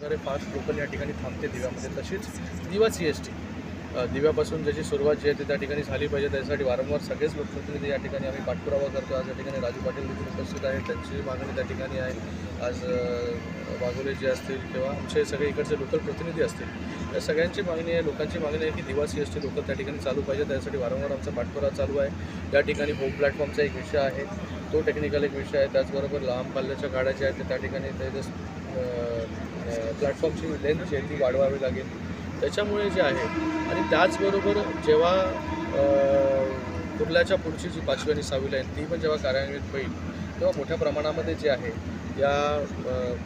वगैरे पाच लोकल या ठिकाणी थांबते दिव्यामध्ये. तशीच दिवा सी एस टी दिव्यापासून ज्याची सुरुवात जी आहे ती त्या ठिकाणी झाली पाहिजे. त्यासाठी वारंवार सगळेच लोकप्रतिनिधी या ठिकाणी आम्ही पाठपुरावा करतो. आज या ठिकाणी राजू पाटील देखील उपस्थित आहेत. त्यांची मागणी त्या ठिकाणी आहे. आज वाघोले जे असतील किंवा आमचे सगळे इकडचे लोकल प्रतिनिधी असतील या सगळ्यांची मागणी आहे. लोकांची मागणी आहे की दिवा सी एस टी लोकल त्या ठिकाणी चालू पाहिजे. त्यासाठी वारंवार आमचा पाठपुरावा चालू आहे. या ठिकाणी होम प्लॅटफॉर्मचा एक विषय आहे. तो टेक्निकल एक विषय आहे. त्याचबरोबर लांब पल्ल्याच्या गाड्या ज्या आहेत त्या त्या ठिकाणी त्याचं प्लॅटफॉर्मची लेंथ जी आहे ती वाढवावी लागेल. त्याच्यामुळे जे आहे आणि त्याचबरोबर जेव्हा कुर्ल्याच्या पुढची जी पाचवी आणि सहावी लाईन ती पण जेव्हा कार्यान्वित होईल तेव्हा मोठ्या प्रमाणामध्ये जे आहे या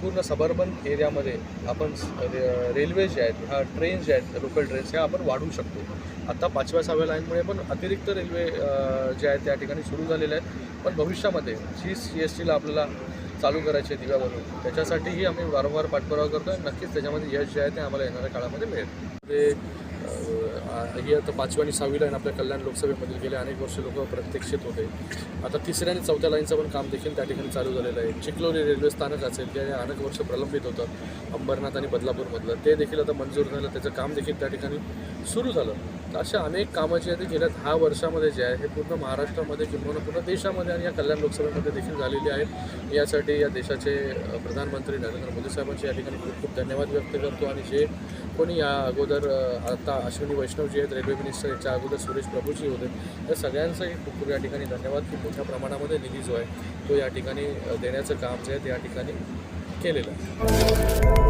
पूर्ण सबर्बन एरियामध्ये आपण रे- रेल्वे जे आहेत ह्या ट्रेन जे आहेत लोकल ट्रेन्स ह्या आपण वाढवू शकतो. आत्ता पाचव्या सहाव्या लाईनमुळे पण अतिरिक्त रेल्वे ज्या जे आहेत त्या ठिकाणी सुरू झालेल्या आहेत. पण भविष्यामध्ये जी सी एस टीला आपल्याला चालू करायची आहे दिव्यावरून त्याच्यासाठीही आम्ही वारंवार पाठपुरावा करतो आणि नक्कीच त्याच्यामध्ये यश जे आहे ते आम्हाला येणाऱ्या काळामध्ये मिळेल. म्हणजे, ते ही आता पाचवी आणि सहावी लाईन आपल्या कल्याण लोकसभेमधील गेले अनेक वर्ष लोक प्रत्यक्षित होते. आता तिसऱ्या आणि चौथ्या लाईनचं पण काम देखील त्या ठिकाणी चालू झालेलं आहे. चिखलोली रेल्वे स्थानक असेल ते अनेक वर्ष प्रलंबित होतं. अंबरनाथ आणि बदलापूरमधलं. ते देखील आता मंजूर झालं. त्याचं काम देखील त्या ठिकाणी सुरू झालं. तर अशा अनेक कामं जी आहेत गेल्या दहा वर्षामध्ये जे आहे हे पूर्ण महाराष्ट्रामध्ये किंवा पूर्ण देशामध्ये आणि या कल्याण लोकसभेमध्ये देखील झालेली आहेत. यासाठी या देशाचे प्रधानमंत्री नरेंद्र मोदी साहेबांचे या ठिकाणी खूप खूप धन्यवाद व्यक्त करतो. आणि जे कोणी या अगोदर आता अश्विनी वैष्णव जी आहेत. रेल्वे मिनिस्टर याच्या अगोदर सुरेश प्रभूजी होते. या सगळ्यांचाही खूप खूप या ठिकाणी धन्यवाद. की मोठ्या प्रमाणामध्ये निधी जो आहे तो या ठिकाणी देण्याचं काम जे आहे ते या ठिकाणी केलेलं आहे.